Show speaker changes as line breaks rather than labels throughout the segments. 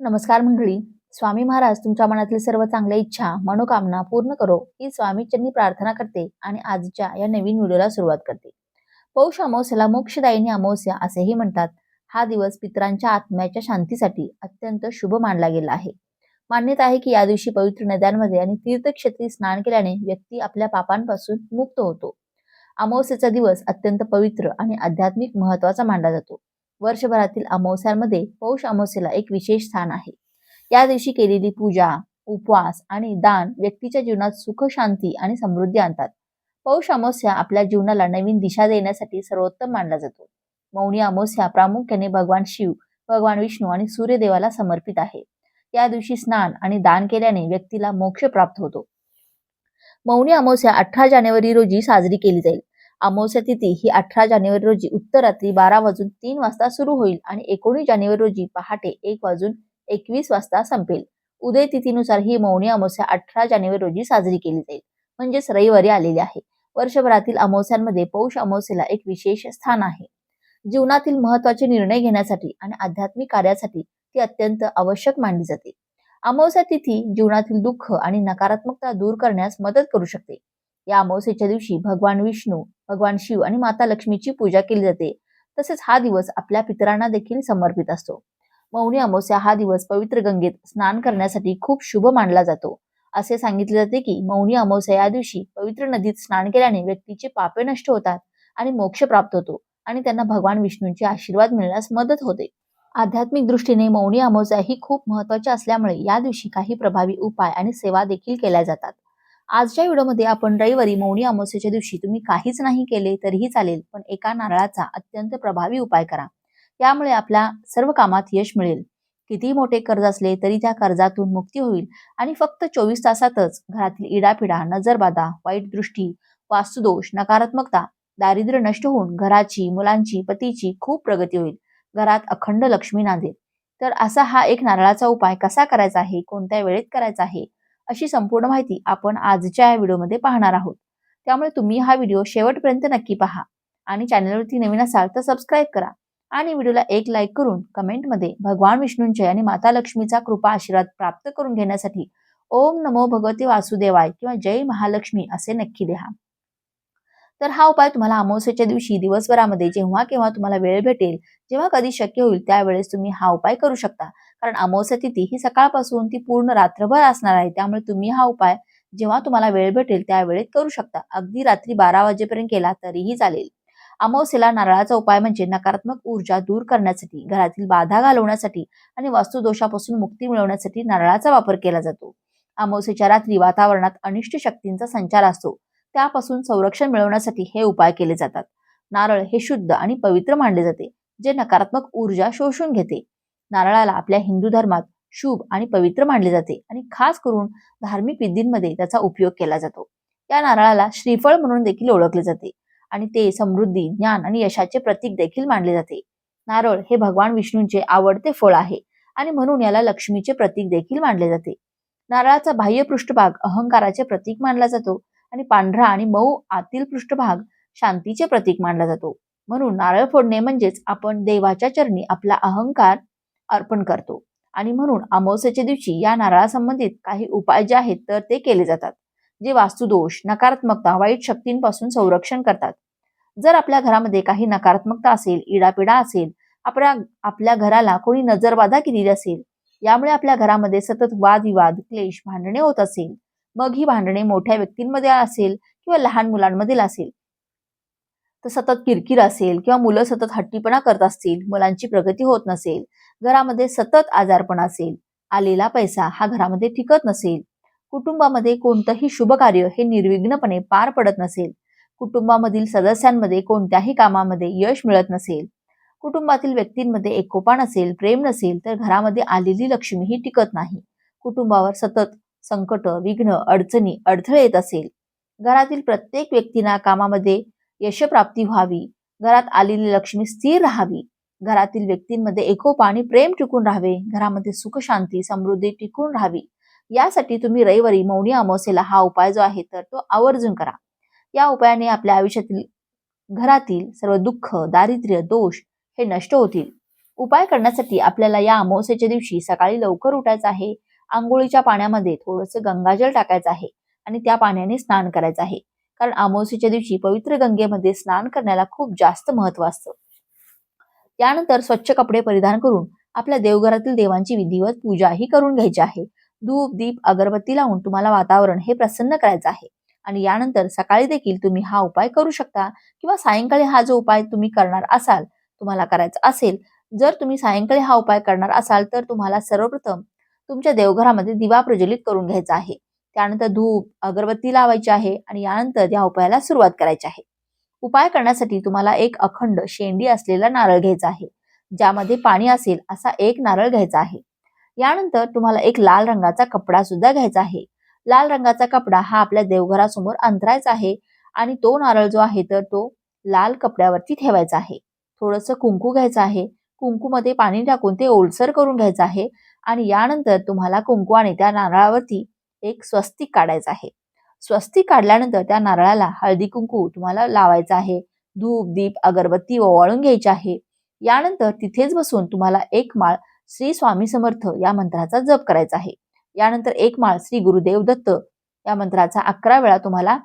नमस्कार मंडळी. स्वामी महाराज तुमच्या मनातील सर्व चांगल्या इच्छा मनोकामना पूर्ण करो. ही स्वामीच्यांनी प्रार्थना करते आणि आजच्या या नवीन व्हिडिओला सुरुवात करते. पौष अमावस्याला मोक्षदायिनी अमावस्या असेही म्हणतात. हा दिवस पितरांच्या आत्म्याच्या शांतीसाठी अत्यंत शुभ मानला गेला आहे. मान्यता आहे की या दिवशी पवित्र नद्यांमध्ये आणि तीर्थक्षेत्री स्नान केल्याने व्यक्ती आपल्या पापांपासून मुक्त होतो. अमावस्येचा दिवस अत्यंत पवित्र आणि आध्यात्मिक महत्त्वाचा मानला जातो. वर्षभरातील अमावस्यांमध्ये पौष अमावस्येला एक विशेष स्थान आहे. या दिवशी केलेली पूजा उपवास आणि दान व्यक्तीच्या जीवनात सुख शांती आणि समृद्धी आणतात. पौष अमावस्या आपल्या जीवनाला नवीन दिशा देण्यासाठी सर्वोत्तम मानला जातो. मौनी अमावस्या प्रामुख्याने भगवान शिव भगवान विष्णू आणि सूर्यदेवाला समर्पित आहे. या दिवशी स्नान आणि दान केल्याने व्यक्तीला मोक्ष प्राप्त होतो. मौनी अमावस्या अठरा जानेवारी रोजी साजरी केली जाईल. अमावस्या तिथी ही अठरा जानेवारी रोजी उत्तर रात्री बारा वाजून तीन वाजता सुरू होईल आणि एकोणीस जानेवारी रोजी पहाटे एक वाजून एकवीस वाजता संपेल. उदय तिथीनुसार ही मौनी अमावस्या अठरा जानेवारी रोजी साजरी केली जाईल. म्हणजेच रविवारी आलेली आहे. वर्षभरातील अमावस्यांमध्ये पौष अमावस्येला एक विशेष स्थान आहे. जीवनातील महत्त्वाचे निर्णय घेण्यासाठी आणि आध्यात्मिक कार्यासाठी ती अत्यंत आवश्यक मानली जाते. अमावस्या तिथी जीवनातील दुःख आणि नकारात्मकता दूर करण्यास मदत करू शकते. या अमावस्येच्या दिवशी भगवान विष्णू भगवान शिव आणि माता लक्ष्मीची पूजा केली जाते. तसेच हा दिवस आपल्या पितरांना देखील समर्पित असतो. मौनी अमावस्या हा दिवस पवित्र गंगेत स्नान करण्यासाठी खूप शुभ मानला जातो. असे सांगितले जाते की मौनी अमावस्या या दिवशी पवित्र नदीत स्नान केल्याने व्यक्तीचे पापे नष्ट होतात आणि मोक्ष प्राप्त होतो आणि त्यांना भगवान विष्णूंचे आशीर्वाद मिळण्यास मदत होते. आध्यात्मिक दृष्टीने मौनी अमावस्या ही खूप महत्वाची असल्यामुळे या दिवशी काही प्रभावी उपाय आणि सेवा देखील केल्या जातात. आजच्या व्हिडिओमध्ये आपण रविवारी मौनी अमावस्येच्या दिवशी तुम्ही काहीच नाही केले तरीही चालेल पण एका नारळाचा अत्यंत प्रभावी उपाय करा. त्यामुळे आपल्या सर्व कामात यश मिळेल. कितीही मोठे कर्ज असले तरी त्या कर्जातून मुक्ती होईल आणि फक्त चोवीस तासातच घरातील इडापिडा नजरबाधा वाईट दृष्टी वास्तुदोष नकारात्मकता दारिद्र्य नष्ट होऊन घराची मुलांची पतीची खूप प्रगती होईल. घरात अखंड लक्ष्मी नांदेल. तर असा हा एक नारळाचा उपाय कसा करायचा आहे कोणत्या वेळेत करायचा आहे अशी संपूर्ण माहिती आपण आजच्या या व्हिडिओमध्ये पाहणार आहोत. त्यामुळे तुम्ही हा व्हिडिओ शेवटपर्यंत नक्की पहा आणि चॅनलवरती नवीन असाल तर सबस्क्राईब करा आणि व्हिडिओला एक लाईक करून कमेंटमध्ये भगवान विष्णूंचे आणि माता लक्ष्मीचा कृपा आशीर्वाद प्राप्त करून घेण्यासाठी ओम नमो भगवती वासुदेवाय किंवा जय महालक्ष्मी असे नक्की लिहा. तर हा उपाय तुम्हाला अमावस्येच्या दिवशी दिवसभरामध्ये जेव्हा केव्हा तुम्हाला वेळ भेटेल जेव्हा कधी शक्य होईल त्यावेळेस तुम्ही हा उपाय करू शकता. कारण अमावस्या तिथी ही सकाळपासून ती पूर्ण रात्रभर असणार आहे. त्यामुळे तुम्ही हा उपाय जेव्हा तुम्हाला वेळ भेटेल त्यावेळेत करू शकता. अगदी रात्री बारा वाजेपर्यंत केला तरीही चालेल. अमावस्येला नारळाचा उपाय म्हणजे नकारात्मक ऊर्जा दूर करण्यासाठी घरातील बाधा घालवण्यासाठी आणि वास्तुदोषापासून मुक्ती मिळवण्यासाठी नारळाचा वापर केला जातो. अमावस्येच्या रात्री वातावरणात अनिष्ट शक्तींचा संचार असतो. त्यापासून संरक्षण मिळवण्यासाठी हे उपाय केले जातात. नारळ हे शुद्ध आणि पवित्र मानले जाते जे नकारात्मक ऊर्जा शोषून घेते. नारळाला आपल्या हिंदू धर्मात शुभ आणि पवित्र मानले जाते आणि खास करून धार्मिक विधींमध्ये त्याचा उपयोग केला जातो. या नारळाला श्रीफळ म्हणून देखील ओळखले जाते आणि ते समृद्धी ज्ञान आणि यशाचे प्रतीक देखील मानले जाते. नारळ हे भगवान विष्णूंचे आवडते फळ आहे आणि म्हणून याला लक्ष्मीचे प्रतीक देखील मानले जाते. नारळाचा बाह्य पृष्ठभाग अहंकाराचे प्रतीक मानला जातो आणि पांढरा आणि मऊ आतील पृष्ठभाग शांतीचे प्रतीक मानला जातो. म्हणून नारळ फोडणे म्हणजेच आपण देवाच्या चरणी आपला अहंकार अर्पण करतो. आणि म्हणून अमावस्येच्या दिवशी या नारळासंबंधित काही उपाय जे आहेत तर ते केले जातात. जे वास्तुदोष नकारात्मकता वाईट शक्तींपासून संरक्षण करतात. जर आपल्या घरामध्ये काही नकारात्मकता असेल इडापिडा असेल आपल्या आपल्या घराला कोणी नजरबाधा केलेली असेल यामुळे आपल्या घरामध्ये सतत वादविवाद क्लेश भांडणे होत असेल मग ही भांडणे मोठ्या व्यक्तींमध्ये असेल किंवा लहान मुलांमधील असेल. तर सतत किरकिर असेल किंवा मुलं सतत हट्टीपणा करत असतील मुलांची प्रगती होत नसेल घरामध्ये सतत आजारपण असेल आलेला पैसा हा घरामध्ये टिकत नसेल कुटुंबामध्ये कोणतंही शुभ कार्य हे निर्विघ्नपणे पार पडत नसेल कुटुंबामधील सदस्यांमध्ये कोणत्याही कामामध्ये यश मिळत नसेल कुटुंबातील व्यक्तींमध्ये एकोपा नसेल प्रेम नसेल तर घरामध्ये आलेली लक्ष्मी ही टिकत नाही. कुटुंबावर सतत संकट विघ्न अडचणी अडथळे येत असेल. घरातील प्रत्येक व्यक्तींना कामामध्ये यशप्राप्ती व्हावी. घरात आलेली लक्ष्मी स्थिर राहावी. घरातील व्यक्तींमध्ये एकोपा आणि प्रेम टिकून राहावे. घरामध्ये सुख शांती समृद्धी टिकून राहावी. यासाठी तुम्ही रविवारी मौनी अमावस्येला हा उपाय जो आहे तर तो आवर्जून करा. या उपायाने आपल्या आयुष्यातील घरातील सर्व दुःख दारिद्र्य दोष हे नष्ट होतील. उपाय करण्यासाठी आपल्याला या अमावस्येच्या दिवशी सकाळी लवकर उठायचं आहे. आंघोळीच्या पाण्यामध्ये थोडंसं गंगाजल टाकायचं आहे आणि त्या पाण्याने स्नान करायचं आहे. कारण अमावस्येच्या दिवशी पवित्र गंगेमध्ये स्नान करण्याला खूप जास्त महत्त्व असतं. त्यानंतर स्वच्छ कपडे परिधान करून आपल्या देवघरातील देवांची विधिवत पूजाही करून घ्यायची आहे. धूप दीप अगरबत्ती लावून तुम्हाला वातावरण हे प्रसन्न करायचं आहे. आणि यानंतर सकाळी देखील तुम्ही हा उपाय करू शकता किंवा सायंकाळी हा जो उपाय तुम्ही करणार असाल तुम्हाला करायचा असेल जर तुम्ही सायंकाळी हा उपाय करणार असाल तर तुम्हाला सर्वप्रथम तुमच्या देवघरामध्ये दिवा प्रज्वलित करून घ्यायचा आहे. त्यानंतर धूप अगरबत्ती लावायची आहे आणि यानंतर या उपायाला सुरुवात करायची आहे. उपाय करण्यासाठी तुम्हाला एक अखंड शेंडी असलेला नारळ घ्यायचा आहे ज्यामध्ये पाणी असेल असा एक नारळ घ्यायचा आहे. यानंतर तुम्हाला एक लाल रंगाचा कपडा सुद्धा घ्यायचा आहे. लाल रंगाचा कपडा हा आपल्या देवघरासमोर अंतरायचा आहे आणि तो नारळ जो आहे तर तो लाल कपड्यावरती ठेवायचा आहे. थोडंसं कुंकू घ्यायचं आहे. कुंकूमध्ये पाणी टाकून ते ओलसर करून घ्यायचं आहे आणि यानंतर तुम्हाला कुंकू आणि त्या नारळावरती एक स्वस्तिक काढायचं आहे. स्वस्तिक काढल्यानंतर त्या नारळाला हळदी कुंकू तुम्हाला लावायचं आहे. धूप दीप अगरबत्ती ओवाळून घ्यायची आहे. यानंतर तिथेच बसून तुम्हाला एक माळ श्री स्वामी समर्थ या मंत्राचा जप करायचा आहे. यानंतर एक माळ श्री गुरुदेव दत्त या मंत्राचा अकरा वेळा तुम्हाला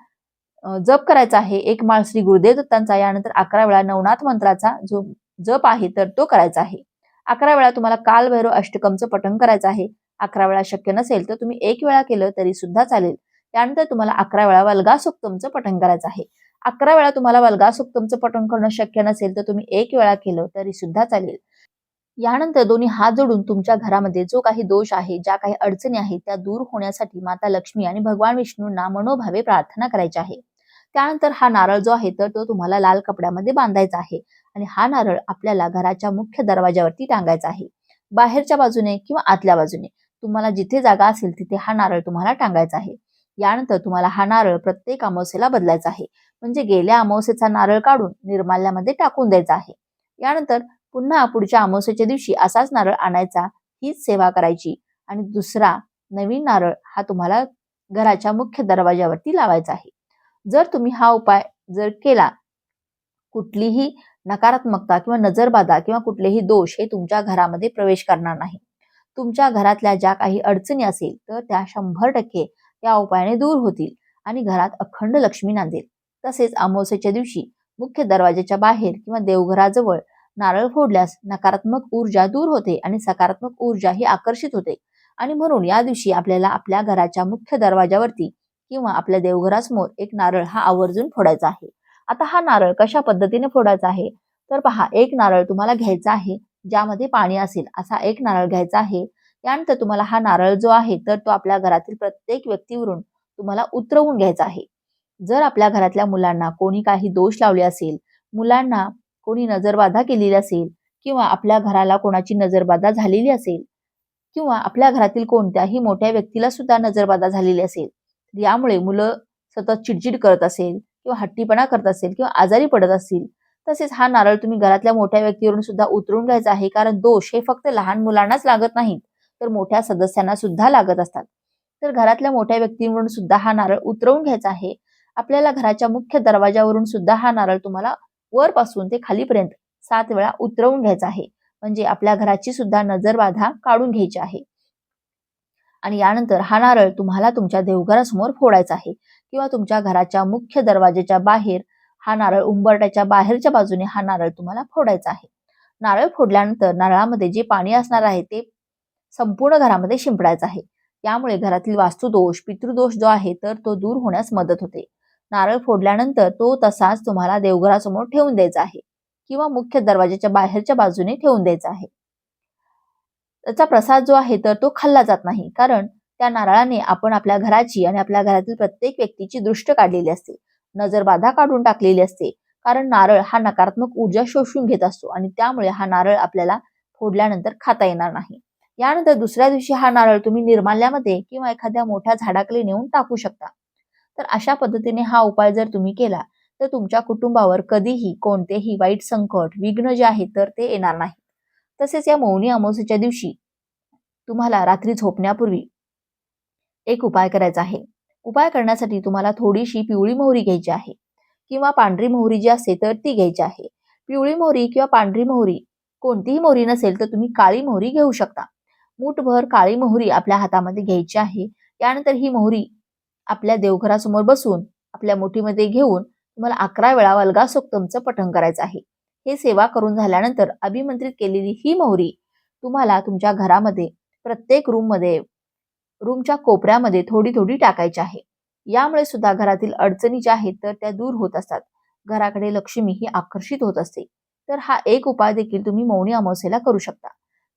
जप करायचा आहे. एक माळ श्री गुरुदेव दत्तांचा यानंतर अकरा वेळा नवनाथ मंत्राचा जो जप आहे तर तो करायचा आहे. अकरा वेळा तुम्हाला कालभैरव अष्टकमचं पठण करायचं आहे. अकरा वेळा शक्य नसेल तर तुम्ही एक वेळा केलं तरी सुद्धा चालेल. त्यानंतर तुम्हाला अकरा वेळा वल्गा सुक्तमचं पठण करायचं आहे. अकरा वेळा तुम्हाला वल्गा सुक्तमचं पठण करणं शक्य नसेल तर तुम्ही एक वेळा केलं तरी सुद्धा चालेल. यानंतर दोन्ही हात जोडून तुमच्या घरामध्ये जो काही दोष आहे ज्या काही अडचणी आहेत त्या दूर होण्यासाठी माता लक्ष्मी आणि भगवान विष्णूंना मनोभावे प्रार्थना करायची आहे. त्यानंतर हा नारळ जो आहे तर तो तुम्हाला लाल कपड्यामध्ये बांधायचा आहे आणि हा नारळ आपल्याला घराच्या मुख्य दरवाजावरती टांगायचा आहे. बाहेरच्या बाजूने किंवा आतल्या बाजूने. तुम्हाला जिथे जागा असेल तिथे हा नारळ तुम्हाला टांगायचा आहे. यानंतर तुम्हाला हा नारळ प्रत्येक अमावस्येला बदलायचा आहे. म्हणजे गेल्या अमावस्येचा नारळ काढून निर्माल्यामध्ये टाकून द्यायचा आहे. यानंतर पुन्हा पुढच्या अमावस्येच्या दिवशी असाच नारळ आणायचा हीच सेवा करायची. आणि दुसरा नवीन नारळ हा तुम्हाला घराच्या मुख्य दरवाजावरती लावायचा आहे. जर तुम्ही हा उपाय जर केला कुठलीही नकारात्मकता किंवा नजरबाधा किंवा कुठलेही दोष हे तुमच्या घरामध्ये प्रवेश करणार नाही. तुमच्या घरातल्या ज्या काही अडचणी असेल तर त्या शंभर टक्के या उपायाने दूर होतील आणि घरात अखंड लक्ष्मी नांदेल. तसेच अमावस्येच्या दिवशी मुख्य दरवाजाच्या बाहेर किंवा देवघराजवळ नारळ फोडल्यास नकारात्मक ऊर्जा दूर होते आणि सकारात्मक ऊर्जा ही आकर्षित होते. आणि म्हणून या दिवशी आपल्याला आपल्या घराच्या मुख्य दरवाजावरती किंवा आपल्या देवघरासमोर एक नारळ हा आवर्जून फोडायचा आहे. आता हा नारळ कशा पद्धतीने फोडायचा आहे? तर पहा एक नारळ तुम्हाला घ्यायचा आहे. ज्यामध्ये पाणी असेल असा एक नारळ घ्यायचा आहे. त्यानंतर तुम्हाला हा नारळ जो आहे तर तो आपल्या घरातील प्रत्येक व्यक्तीवरून तुम्हाला उतरवून घ्यायचा आहे. जर आपल्या घरातल्या मुलांना कोणी काही दोष लावले असेल मुलांना कोणी नजरबाधा केलेली असेल किंवा आपल्या घराला कोणाची नजरबाधा झालेली असेल किंवा आपल्या घरातील कोणत्याही मोठ्या व्यक्तीला सुद्धा नजरबाधा झालेली असेल यामुळे मुलं सतत चिडचिड करत असेल किंवा हट्टीपणा करत असेल किंवा आजारी पडत असतील तसेच हा नारळ तुम्ही घरातल्या मोठ्या व्यक्तीवरून सुद्धा उतरून घ्यायचा आहे कारण दोष हे फक्त लहान मुलांनाच लागत नाहीत तर मोठ्या सदस्यांना सुद्धा लागत असतात. तर घरातल्या मोठ्या व्यक्तींवरून सुद्धा हा नारळ उतरवून घ्यायचा आहे. आपल्याला घराच्या मुख्य दरवाजावरून सुद्धा हा नारळ तुम्हाला वरपासून ते खालीपर्यंत सात वेळा उतरवून घ्यायचा आहे. म्हणजे आपल्या घराची सुद्धा नजरबाधा काढून घ्यायची आहे. आणि यानंतर हा नारळ तुम्हाला तुमच्या देवघरासमोर फोडायचा आहे किंवा तुमच्या घराच्या मुख्य दरवाजाच्या बाहेर हा नारळ उंबरट्याच्या बाहेरच्या बाजूने हा नारळ तुम्हाला फोडायचा आहे. नारळ फोडल्यानंतर नारळामध्ये जे पाणी असणार आहे ते संपूर्ण घरामध्ये शिंपडायचं आहे. यामुळे घरातील वास्तुदोष पितृदोष जो आहे तर तो दूर होण्यास मदत होते. नारळ फोडल्यानंतर तो तसाच तुम्हाला देवघरासमोर ठेवून द्यायचा आहे किंवा मुख्य दरवाजाच्या बाहेरच्या बाजूने ठेवून द्यायचा आहे. त्याचा प्रसाद जो आहे तर तो खाल्ला जात नाही कारण त्या नारळाने आपण आपल्या घराची आणि आपल्या घरातील प्रत्येक व्यक्तीची दृष्ट काढलेली असते. नजरबाधा काढून टाकलेली असते. कारण नारळ हा नकारात्मक ऊर्जा शोषून घेत असतो आणि त्यामुळे हा नारळ आपल्याला फोडल्यानंतर खाता येणार नाही. यानंतर दुसऱ्या दिवशी हा नारळ तुम्ही निर्माल्यामध्ये किंवा एखाद्या मोठ्या झाडाखाली नेऊन टाकू शकता. तर अशा पद्धतीने हा उपाय जर तुम्ही केला तर तुमच्या कुटुंबावर कधीही कोणतेही वाईट संकट विघ्न जे आहे तर ते येणार नाही. तसेच या मौनी अमावस्येच्या दिवशी तुम्हाला रात्री झोपण्यापूर्वी एक उपाय करायचा आहे. उपाय करण्यासाठी तुम्हाला थोडीशी पिवळी मोहरी घ्यायची आहे किंवा पांढरी मोहरी जी असते तर ती घ्यायची आहे. पिवळी मोहरी किंवा पांढरी मोहरी कोणतीही मोहरी नसेल तर तुम्ही काळी मोहरी घेऊ शकता. मुठभर काळी मोहरी आपल्या हातामध्ये घ्यायची आहे. त्यानंतर ही मोहरी आपल्या देवघरासमोर बसून आपल्या मुठीमध्ये घेऊन तुम्हाला अकरा वेळा वल्गा सोक्तमचं पठण करायचं आहे. हे सेवा करून झाल्यानंतर अभिमंत्रित केलेली ही मोहरी तुम्हाला तुमच्या घरामध्ये प्रत्येक रूममध्ये रूमच्या कोपऱ्यामध्ये थोडी थोडी टाकायची आहे. यामुळे सुद्धा घरातील अडचणी ज्या आहेत तर त्या दूर होत असतात. घराकडे लक्ष्मी ही आकर्षित होत असते. तर हा एक उपाय देखील तुम्ही मौनी अमावस्येला करू शकता.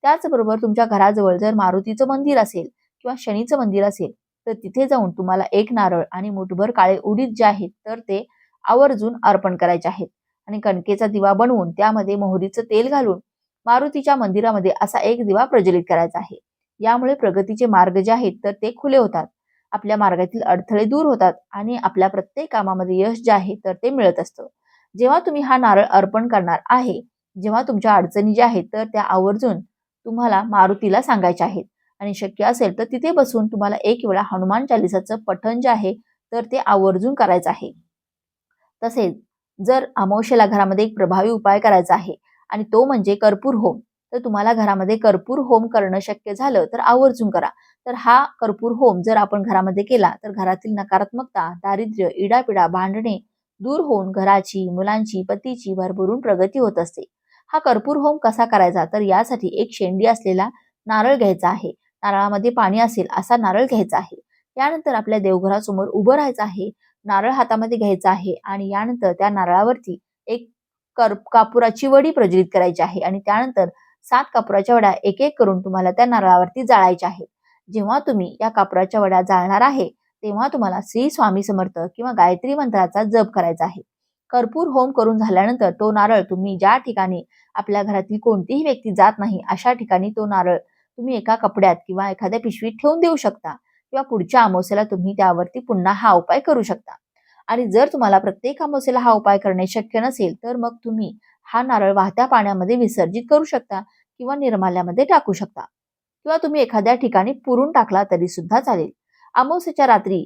त्याचबरोबर तुमच्या घराजवळ जर मारुतीचं मंदिर असेल किंवा शनीचं मंदिर असेल तर तिथे जाऊन तुम्हाला एक नारळ आणि मुठभर काळे उडीद जे आहेत तर ते आवर्जून अर्पण करायचे आहेत. आणि कणकेचा दिवा बनवून त्यामध्ये मोहरीचं तेल घालून मारुतीच्या मंदिरामध्ये असा एक दिवा प्रज्वलित करायचा आहे. यामुळे प्रगतीचे मार्ग जे आहेत तर ते खुले होतात. आपल्या मार्गातील अडथळे दूर होतात आणि आपल्या प्रत्येक कामामध्ये यश जे आहे तर ते मिळत असतं. जेव्हा तुम्ही हा नारळ अर्पण करणार आहे जेव्हा तुमच्या अडचणी ज्या आहेत तर त्या आवर्जून तुम्हाला मारुतीला सांगायच्या आहेत. आणि शक्य असेल तर तिथे बसून तुम्हाला एक वेळा हनुमान चालिसाचं पठण जे आहे तर ते आवर्जून करायचं आहे. तसेच जर अमावश्येला घरामध्ये एक प्रभावी उपाय करायचा आहे आणि तो म्हणजे कर्पूर होम. तर तुम्हाला घरामध्ये कर्पूर होम करणं शक्य झालं तर आवर्जून करा. तर हा कर्पूर होम जर आपण घरामध्ये केला तर घरातील नकारात्मकता दारिद्र्य इडापिडा भांडणे दूर होऊन घराची मुलांची पतीची भरभरून प्रगती होत असते. हा कर्पूर होम कसा करायचा? तर यासाठी एक शेंडी असलेला नारळ घ्यायचा आहे. नारळामध्ये पाणी असेल असा नारळ घ्यायचा आहे. त्यानंतर आपल्या देवघरासमोर उभं राहायचं आहे. नारळ हातामध्ये घ्यायचा आहे आणि यानंतर त्या नारळावरती एक कर कापुराची वडी प्रज्वलित करायची आहे आणि त्यानंतर सात कापुराच्या वड्या एक एक करून तुम्हाला त्या नारळावरती जाळायच्या आहेत. जेव्हा तुम्ही या कापुराच्या वड्या जाळणार आहे तेव्हा तुम्हाला श्री स्वामी समर्थ किंवा गायत्री मंत्राचा जप करायचा आहे. कर्पूर होम करून झाल्यानंतर तो नारळ तुम्ही ज्या ठिकाणी आपल्या घरातील कोणतीही व्यक्ती जात नाही अशा ठिकाणी तो नारळ तुम्ही एका कपड्यात किंवा एखाद्या पिशवीत ठेवून देऊ शकता किंवा पुढच्या अमावस्याला तुम्ही त्यावरती पुन्हा हा उपाय करू शकता. आणि जर तुम्हाला प्रत्येक अमावस्याला हा उपाय करणे शक्य नसेल तर मग तुम्ही हा नारळ वाहत्या पाण्यामध्ये विसर्जित करू शकता किंवा निर्माल्यामध्ये टाकू शकता. किंवा तुम्ही एखाद्या ठिकाणी पुरून टाकला तरी सुद्धा चालेल. अमावस्याच्या रात्री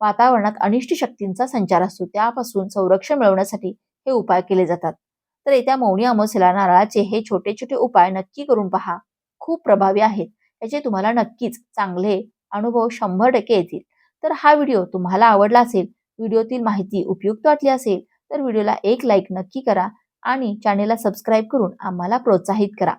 वातावरणात अनिष्ट शक्तींचा संचार असतो. त्यापासून संरक्षण मिळवण्यासाठी हे उपाय केले जातात. तर येत्या मौनी अमावस्याला नारळाचे हे छोटे छोटे उपाय नक्की करून पहा. खूप प्रभावी आहेत. याचे तुम्हाला नक्कीच चांगले अनुभव शंभर टक्के येतील. तर हा व्हिडिओ तुम्हाला आवडला असेल व्हिडिओतील माहिती उपयुक्त वाटली असेल तर व्हिडिओला एक लाईक नक्की करा. आणि चॅनेलला सबस्क्राईब करून आम्हाला प्रोत्साहित करा.